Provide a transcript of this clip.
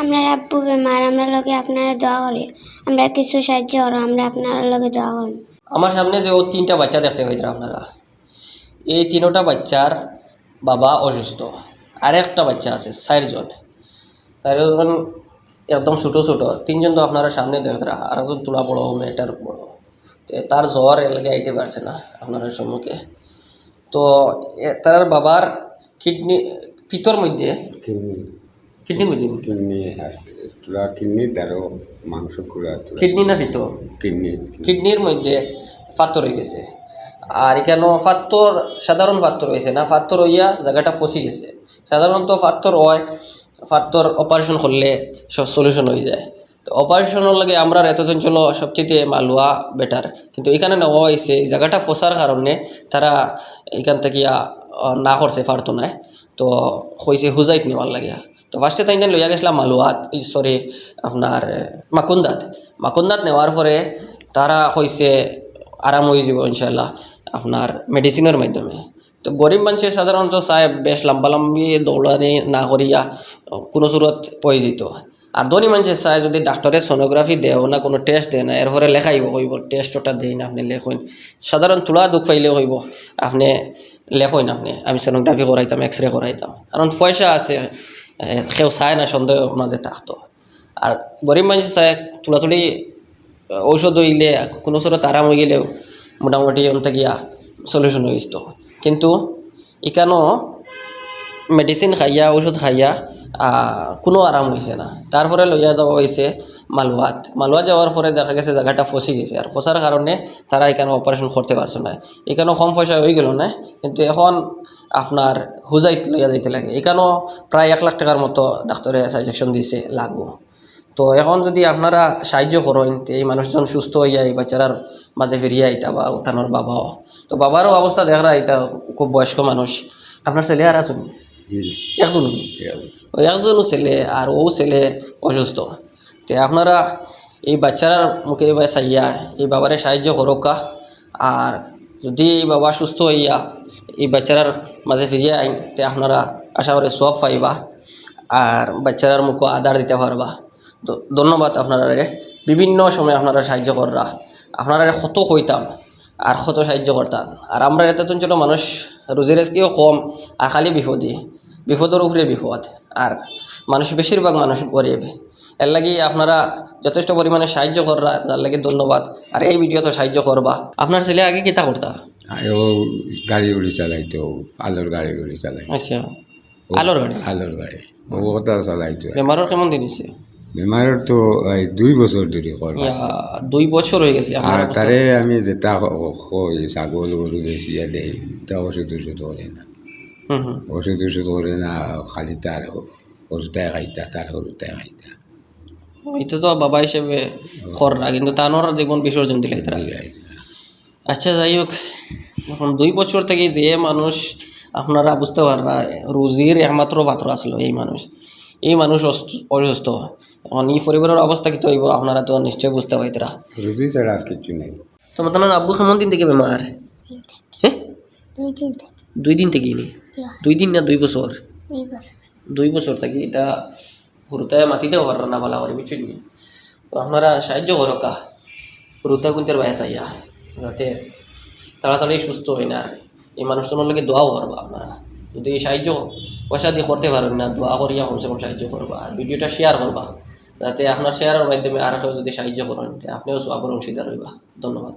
আমরা আব্বু বেমার আমরা লগে আপনারা দোয়া করি। আমরা কিছু সাহায্য করো আমরা আপনার লগে দোয়া করব আমার সামনে যে ও তিনটা বাচ্চা দেখতে পাইতেন আপনারা। এই তিনোটা বাচ্চার বাবা অসুস্থ। আর একটা বাচ্চা আছে চারজন। চারজন একদম ছোটো ছোটো। তিনজন তো আপনারা সামনে দেখতে আর একজন তোলা বড় মেয়েটার বড়। তো তার জ্বর এর আইতে পারছে না আপনারা সম্মুখে। তো তার বাবার কিডনি পিতর মধ্যে কিডনি তুলা কিডনি তারও মাংস কুড়া কিডনি না পিতর কিডনি। কিডনির মধ্যে ফাত্তর হয়ে গেছে। আর এখানেও ফাত্তর সাধারণ ফাত্তর হয়েছে না? ফাত্তর হইয়া জায়গাটা ফসি গেছে। সাধারণত ফাত্তর হয় ফাত্তর অপারেশন করলে সব সলিউশন হয়ে যায়। তো অপারেশনের লাগে আমরা এত চঞ্চল সবচেয়ে মালুয়া বেটার কিন্তু এখানে নেওয়া হয়েছে এই জায়গাটা ফসার কারণে তারা এখান থেকে না করছে পারতো না তো হয়েছে হুজাইত নেওয়ার লাগিয়া তো ফার্স্টে তাই লইয়া গেছিলাম মালুয়াত সরি আপনার মাকুন্দাত। মাকুন্দাত নেওয়ার পরে তারা হয়েছে আরাম হয়ে যাব ইনশাল্লাহ আপনার মেডিসিনের মাধ্যমে। তো গরিব মানুষের সাধারণত চায় বেশ লম্বালম্বি দৌড়ানি না করিয়া, কোনো সুরত পয়ে যেত। আর ধনী মানুষের চায় যদি ডাক্তারের সোনোগ্রাফি দেও না, কোনো টেস্ট দেয় না, এরপরে লেখাইব হইব টেস্ট ওটা দেই না আপনি, লেখইন। সাধারণ থোড়া দুঃখ পাইলে হইব, আপনি লেখইন আপনি, আমি সোনোগ্রাফি করাইতাম এক্স রে করাইতাম। কারণ পয়সা আছে কেউ চায় না, সন্দেহ মাঝে থাকতো আর গরিব মানুষ চায় তুলাতুলি ঔষধ হইলে কোনো সরত আরাম হয়ে গেলেও মোটামুটি অন্ত গিয়া সলিউশন হয়ে যেত কিন্তু এখানেও মেডিসিন খাইয়া ওষুধ খাইয়া কোনো আরাম হয়েছে না। তারপরে লইয়া যাওয়া হয়েছে মালুয়াত মালুয়া যাওয়ার পরে দেখা গেছে জায়গাটা ফসি গেছে আর ফসার কারণে তারা এখানে অপারেশন করতে পারছে না এখানেও কম পয়সা হয়ে গেল না। কিন্তু এখন আপনার হুজাইত লইয়া যাইতে লাগে। এখানেও প্রায় এক লাখ টাকার মতো ডাক্তারে সাজেশন দিছে লাগবো তো এখন যদি আপনারা সাহায্য করেন এই মানুষজন সুস্থ হইয়া এই বাচ্চারার মাঝে ফিরিয়া আইতা বা উঠানোর বাবাও। তো বাবারও অবস্থা দেখা এটা খুব বয়স্ক মানুষ। আপনার ছেলে আর আসুন একজন ওই একজনও ছেলে আর ও ছেলে অসুস্থ। তো আপনারা এই বাচ্চার মুখে বা চাইয়া এই বাবারে সাহায্য করোকা আর যদি এই বাবা সুস্থ হইয়া এই বাচ্চারার মাঝে ফিরিয়ে আইন তে আপনারা আশা করে সব পাইবা। আর বাচ্চারার মুখও আদার দিতে পারবা। তো ধন্যবাদ আপনারা বিভিন্ন সময় আপনারা সাহায্য কররা আপনারা কত কইতাম। আর কত সাহায্য করতাম আর আমরা এত ছিল মানুষ রুজি রেজকিও কম আর খালি বিপদই বিপদের উপরে বিপদ আর মানুষ বেশিরভাগ মানুষ গরিব এর লাগি আপনারা যথেষ্ট পরিমাণে সাহায্য কররা যার লাগে ধন্যবাদ। আর এই ভিডিওতে সাহায্য করবা আপনার ছেলে আগে কিতা করতা ও গাড়ি উড়ি চালাইতো আলোর গাড়ি উড়ি চালাই আচ্ছা। আলোর গাড়ি? আলোর গাড়ি। ও কথা চালাইতো বেমারের কেমন দিন বেমারের তো দুই বছর ধরে ইয়া, দুই বছর হয়ে গেছে আর তারে আমি যেটা ছাগল গরু বেশিয়া দেই তা ওষুধ ওষুধ করে না। ওষুধ ওষুধ করে না খালি তার ওষুধটাই খাইতা তার ওষুধটাই খাইতা। এটা তো বাবা হিসেবে কররা কিন্তু তানোর জীবন বিসর্জন দিলে তারা আচ্ছা যাই হোক এখন দুই বছর থেকে যে মানুষ আপনারা বুঝতে পাররা রুজির একমাত্র পাত্র আসলো এই মানুষ এই মানুষ অসুস্থ- অসুস্থ। এখন এই পরিবারের অবস্থা কি হইব আপনারা তো নিশ্চয়ই বুঝতে পাইতরা। রুজি ছাড়া আর কিছু নেই। তো তোমার আব্বু কেমন দিন থেকে বেমার? হ্যাঁ দুই দিন থেকে। দুই দিন নি? দুই দিন না দুই বছর? দুই বছর। থাকি এটা হুরুতায় মাতিতেও পাররা না ভালো করে বুঝছেন নি? তো আপনারা সাহায্য করো কা। হুরুতা কুন্তের বয়স আইয়া যাতে তাড়াতাড়ি সুস্থ হয় না। এই মানুষজনের লগে দোয়াও করবা আপনারা। যদি সাহায্য পয়সা দিয়ে করতে পারেন না, দোয়া করিয়া কমসে কম সাহায্য করবা, আর ভিডিওটা শেয়ার করবা, যাতে আপনার শেয়ারের মাধ্যমে আর কেউ যদি সাহায্য করেন আপনিও সবার অংশীদার হইবা। ধন্যবাদ।